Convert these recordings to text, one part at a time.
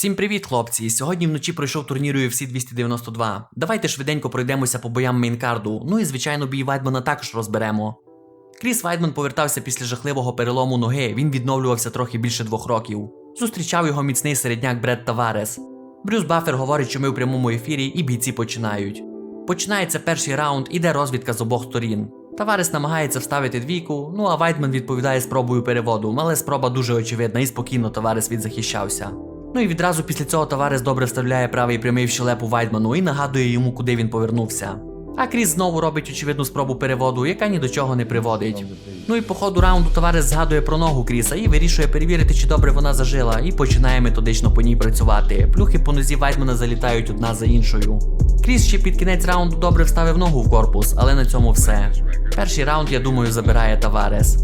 Всім привіт, хлопці! Сьогодні вночі пройшов турнір UFC 292. Давайте швиденько пройдемося по боям мейнкарду. Ну і звичайно, бій Вайдмана також розберемо. Кріс Вайдман повертався після жахливого перелому ноги. Він відновлювався трохи більше двох років. Зустрічав його міцний середняк Бред Таварес. Брюс Баффер говорить, що ми в прямому ефірі, і бійці починають. Починається перший раунд, іде розвідка з обох сторін. Таварес намагається вставити двійку, ну а Вайдман відповідає спробою переводу, але спроба дуже очевидна і спокійно Таварес відзахищався. Ну і відразу після цього Таварес добре вставляє правий прямий в щелепу Вайдману і нагадує йому, куди він повернувся. А Кріс знову робить очевидну спробу переводу, яка ні до чого не приводить. Ну і по ходу раунду Таварес згадує про ногу Кріса і вирішує перевірити, чи добре вона зажила, і починає методично по ній працювати. Плюхи по нозі Вайдмана залітають одна за іншою. Кріс ще під кінець раунду добре вставив ногу в корпус, але на цьому все. Перший раунд, я думаю, забирає Таварес.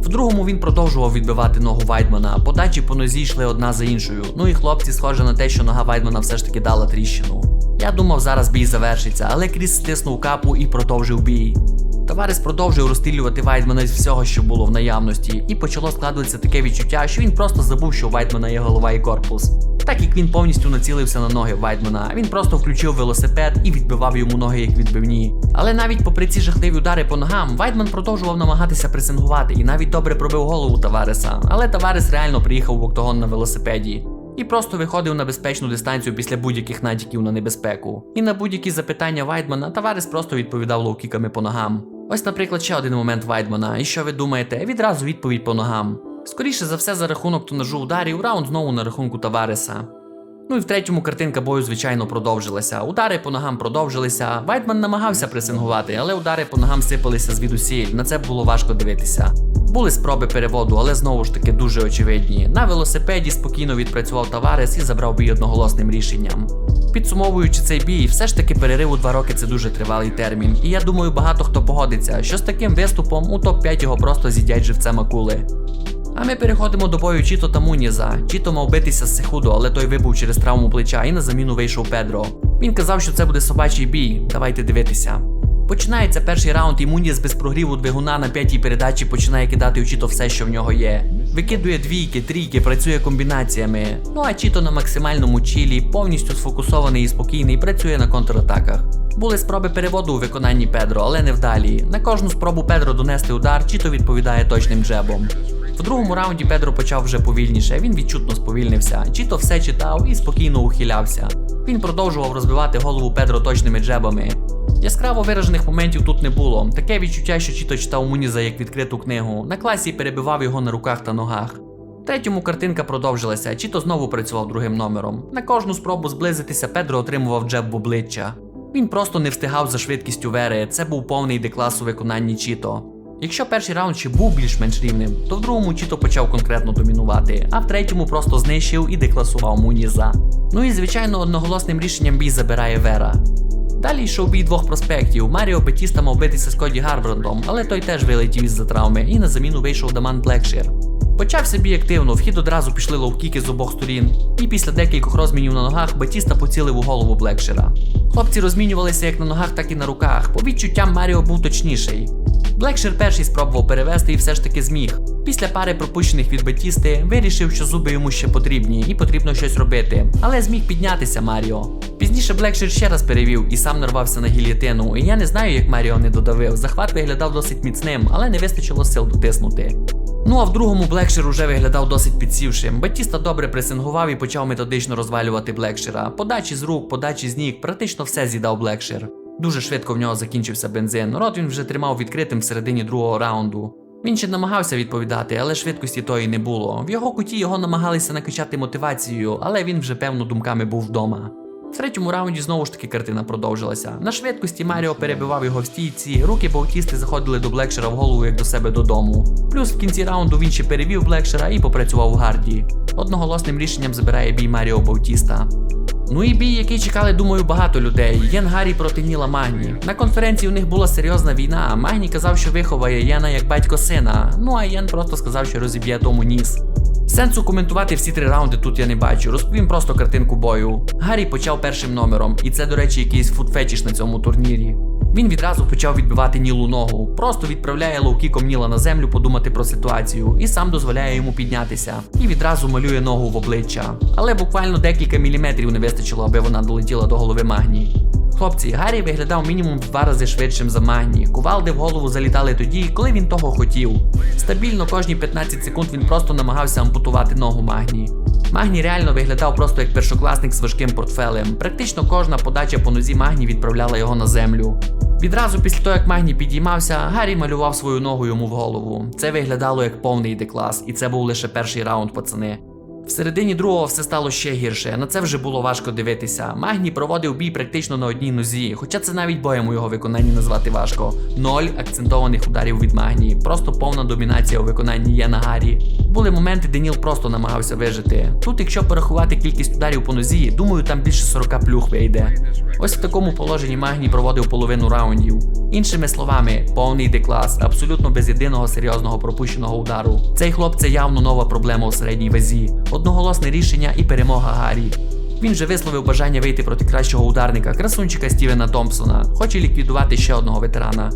В другому він продовжував відбивати ногу Вайдмана, подачі по нозі йшли одна за іншою. Ну і хлопці, схоже на те, що нога Вайдмана все ж таки дала тріщину. Я думав, зараз бій завершиться, але Кріс стиснув капу і продовжив бій. Товариш продовжив розстрілювати Вайдмана з всього, що було в наявності, і почало складуватися таке відчуття, що він просто забув, що у Вайдмана є голова і корпус. Так як він повністю націлився на ноги Вайдмана, він просто включив велосипед і відбивав йому ноги як відбивні. Але навіть попри ці жахливі удари по ногам, Вайдман продовжував намагатися пресингувати і навіть добре пробив голову Тавареса. Але Таварес реально приїхав в октагон на велосипеді. І просто виходив на безпечну дистанцію після будь-яких натяків на небезпеку. І на будь-які запитання Вайдмана Таварес просто відповідав лоукіками по ногам. Ось, наприклад, ще один момент Вайдмана. І що ви думаєте? Відразу відповідь по ногам. Скоріше за все, за рахунок тонажу ударів, раунд знову на рахунку Тавареса. Ну і в третьому картинка бою, звичайно, продовжилася. Удари по ногам продовжилися. Вайтман намагався пресингувати, але удари по ногам сипалися звідусіль. На це було важко дивитися. Були спроби переводу, але знову ж таки дуже очевидні. На велосипеді спокійно відпрацював Таварес і забрав бій одноголосним рішенням. Підсумовуючи цей бій, все ж таки перерив у два роки це дуже тривалий термін. І я думаю, багато хто погодиться, що з таким виступом у топ-5 його просто з'їдять живцем акули. А ми переходимо до бою Чіто та Муніза. Чіто мав битися з Сехудо, але той вибув через травму плеча і на заміну вийшов Педро. Він казав, що це буде собачий бій. Давайте дивитися. Починається перший раунд, і Муніс без прогріву двигуна на п'ятій передачі починає кидати у Чіто все, що в нього є. Викидує двійки, трійки, працює комбінаціями. Ну а Чіто на максимальному чілі, повністю сфокусований і спокійний, працює на контратаках. Були спроби переводу у виконанні Педро, але невдалі. На кожну спробу Педро донести удар, Чіто відповідає точним джебом. В другому раунді Педро почав вже повільніше, він відчутно сповільнився. Чіто все читав і спокійно ухилявся. Він продовжував розбивати голову Педро точними джебами. Яскраво виражених моментів тут не було. Таке відчуття, що Чіто читав Муніза як відкриту книгу. На класі перебивав його на руках та ногах. Третьому картинка продовжилася, Чіто знову працював другим номером. На кожну спробу зблизитися Педро отримував джеб в обличчя. Він просто не встигав за швидкістю Вери, це був повний деклас у виконанні Чіто. Якщо перший раунд ще був більш-менш рівним, то в другому Чіто почав конкретно домінувати, а в третьому просто знищив і декласував Муніза. Ну і звичайно, одноголосним рішенням бій забирає Вера. Далі йшов бій двох проспектів. Маріо Бетіста мав битися з Коді Гарбрандом, але той теж вилетів із-за травми, і на заміну вийшов Даман Блекшир. Почався бій активно, в хід одразу пішли лоукіки з обох сторін, і після декількох розмінів на ногах Батіста поцілив у голову Блекшира. Хлопці розмінювалися як на ногах, так і на руках. По відчуттям Маріо був точніший. Блекшир перший спробував перевести і все ж таки зміг. Після пари пропущених від Батісти вирішив, що зуби йому ще потрібні і потрібно щось робити. Але зміг піднятися Маріо. Пізніше Блекшир ще раз перевів і сам нарвався на гільєтину. І я не знаю, як Маріо не додавив. Захват виглядав досить міцним, але не вистачило сил дотиснути. Ну а в другому Блекшир уже виглядав досить підсівшим. Батіста добре пресингував і почав методично розвалювати Блекшира. Подачі з рук, подачі з ніг, практично все з'їдав Блекшир. Дуже швидко в нього закінчився бензин. Рот він вже тримав відкритим всередині середині другого раунду. Він ще намагався відповідати, але швидкості тої не було. В його куті його намагалися накачати мотивацією, але він вже певно думками був вдома. В третьому раунді знову ж таки картина продовжилася. На швидкості Маріо перебивав його в стійці, руки Баутісти заходили до Блекшера в голову як до себе додому. Плюс в кінці раунду він ще перевів Блекшера і попрацював у гарді. Одноголосним рішенням забирає бій Маріо Баутіста. Ну і бій, який чекали, думаю, багато людей. Єн Гаррі проти Ніла Магні. На конференції у них була серйозна війна. Магні казав, що виховає Єна як батько сина. Ну а Єн просто сказав, що розіб'є тому ніс. Сенсу коментувати всі три раунди тут я не бачу. Розповім просто картинку бою. Гаррі почав першим номером, і це, до речі, якийсь футфетіш на цьому турнірі. Він відразу почав відбивати Нілу ногу, просто відправляє лоукіком Ніла на землю подумати про ситуацію і сам дозволяє йому піднятися. І відразу малює ногу в обличчя. Але буквально декілька міліметрів не вистачило, аби вона долетіла до голови Магні. Хлопці, Гаррі виглядав мінімум два рази швидшим за Магні. Кувалди в голову залітали тоді, коли він того хотів. Стабільно кожні 15 секунд він просто намагався ампутувати ногу Магні. Магні реально виглядав просто як першокласник з важким портфелем. Практично кожна подача по нозі Магні відправляла його на землю. Відразу після того, як Магні підіймався, Гаррі малював свою ногу йому в голову. Це виглядало як повний деклас, і це був лише перший раунд, пацани. В середині другого все стало ще гірше. На це вже було важко дивитися. Магні проводив бій практично на одній нозі, хоча це навіть боєм у його виконанні назвати важко. Ноль акцентованих ударів від Магні. Просто повна домінація у виконанні Янагарі. Були моменти, де Ніл просто намагався вижити. Тут, якщо порахувати кількість ударів по нозі, думаю, там більше 40 плюх вийде. Ось в такому положенні Магній проводив половину раундів. Іншими словами, повний деклас, абсолютно без єдиного серйозного пропущеного удару. Цей хлоп це явно нова проблема у середній вазі. Одноголосне рішення і перемога Гаррі. Він же висловив бажання вийти проти кращого ударника, красунчика Стівена Томпсона, хоче ліквідувати ще одного ветерана.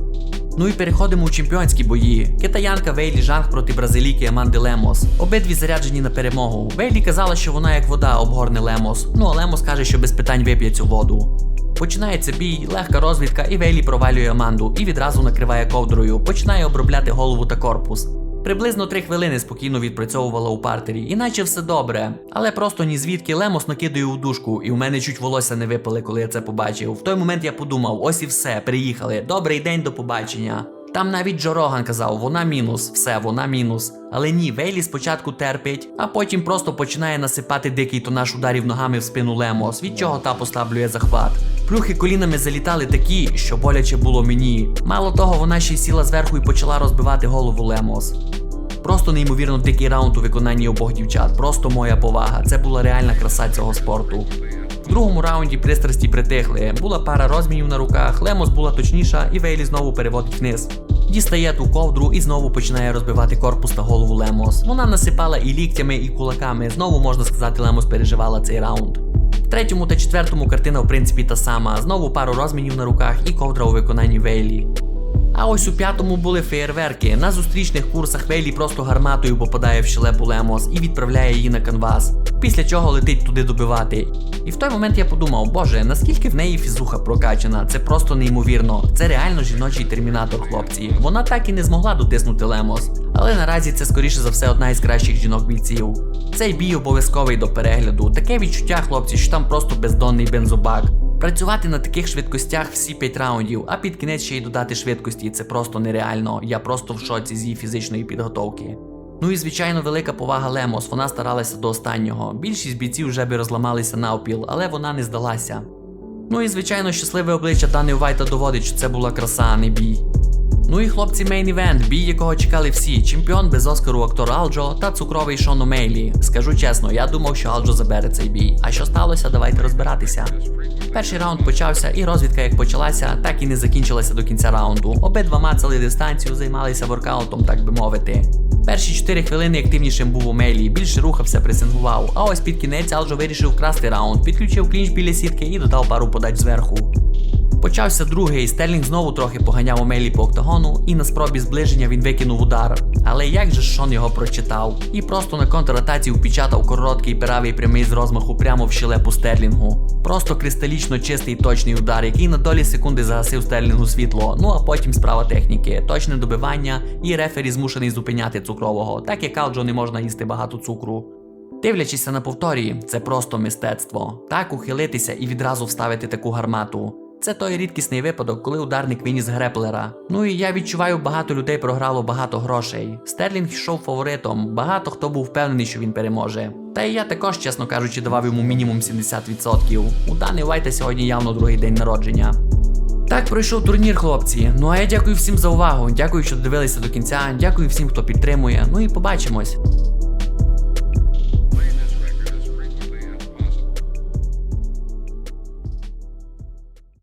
Ну і переходимо у чемпіонські бої. Китаянка Вейлі Жанг проти бразилійки Аманди Лемос. Обидві заряджені на перемогу. Вейлі казала, що вона як вода обгорне Лемос. Ну а Лемос каже, що без питань вип'є цю воду. Починається бій, легка розвідка, і Вейлі провалює Аманду і відразу накриває ковдрою, починає обробляти голову та корпус. Приблизно три хвилини спокійно відпрацьовувала у партері, іначе все добре. Але просто ні звідки Лемос накидає у дужку, і у мене чуть волосся не випали, коли я це побачив. В той момент я подумав: ось і все, приїхали. Добрий день, до побачення. Там навіть Джо Роган казав, вона мінус, все, вона мінус. Але ні, Вейлі спочатку терпить, а потім просто починає насипати дикий тонаж ударів ногами в спину Лемос, від чого та послаблює захват. Плюхи колінами залітали такі, що боляче було мені. Мало того, вона ще й сіла зверху і почала розбивати голову Лемос. Просто неймовірно дикий раунд у виконанні обох дівчат. Просто моя повага. Це була реальна краса цього спорту. Другому раунді пристрасті притихли. Була пара розмінів на руках, Лемос була точніша, і Вейлі знову переводить вниз. Дістає ту ковдру і знову починає розбивати корпус та голову Лемос. Вона насипала і ліктями, і кулаками. Знову можна сказати, Лемос переживала цей раунд. В третьому та четвертому картина, в принципі, та сама. Знову пару розмінів на руках і ковдра у виконанні Вейлі. А ось у п'ятому були феєрверки. На зустрічних курсах Вейлі просто гарматою попадає в щелепу Лемос і відправляє її на канвас. Після чого летить туди добивати. І в той момент я подумав, боже, наскільки в неї фізуха прокачана, це просто неймовірно. Це реально жіночий термінатор, хлопці. Вона так і не змогла дотиснути Лемос. Але наразі це скоріше за все одна із кращих жінок бійців. Цей бій обов'язковий до перегляду. Таке відчуття, хлопці, що там просто бездонний бензобак. Працювати на таких швидкостях всі 5 раундів, а під кінець ще й додати швидкості це просто нереально. Я просто в шоці з її фізичної підготовки. Ну і звичайно, велика повага Лемос, вона старалася до останнього. Більшість бійців вже би розламалися навпіл, але вона не здалася. Ну і звичайно, щасливе обличчя Дани Вайта доводить, що це була краса, а не бій. Ну і хлопці, мейн івент, бій якого чекали всі. Чемпіон без Оскару актор Алджо та цукровий Шон Мейлі. Скажу чесно, я думав, що Алджо забере цей бій. А що сталося, давайте розбиратися. Перший раунд почався, і розвідка як почалася, так і не закінчилася до кінця раунду. Обидва мацали дистанцію, займалися воркаутом, так би мовити. Перші 4 хвилини активнішим був у Мейлі, більше рухався, пресингував. А ось під кінець Алджо вирішив вкрасти раунд, підключив клінч біля сітки і додав пару подач зверху. Почався другий, Стерлінг знову трохи поганяв Омелі по октагону, і на спробі зближення він викинув удар. Але як же Шон його прочитав? І просто на контратаці впечатав короткий правий прямий з розмаху прямо в щелепу Стерлінгу. Просто кристалічно чистий точний удар, який на долі секунди загасив Стерлінгу світло. Ну а потім справа техніки, точне добивання, і рефері змушений зупиняти цукрового, так як Алджо не можна їсти багато цукру. Дивлячися на повторі, це просто мистецтво. Так ухилитися і відразу вставити таку гармату. Це той рідкісний випадок, коли ударник виніс греплера. Ну і я відчуваю, багато людей програло багато грошей. Стерлінг йшов фаворитом, багато хто був впевнений, що він переможе. Та і я також, чесно кажучи, давав йому мінімум 70%. У Дани Вайта сьогодні явно другий день народження. Так пройшов турнір, хлопці. Ну а я дякую всім за увагу. Дякую, що дивилися до кінця. Дякую всім, хто підтримує. Ну і побачимось.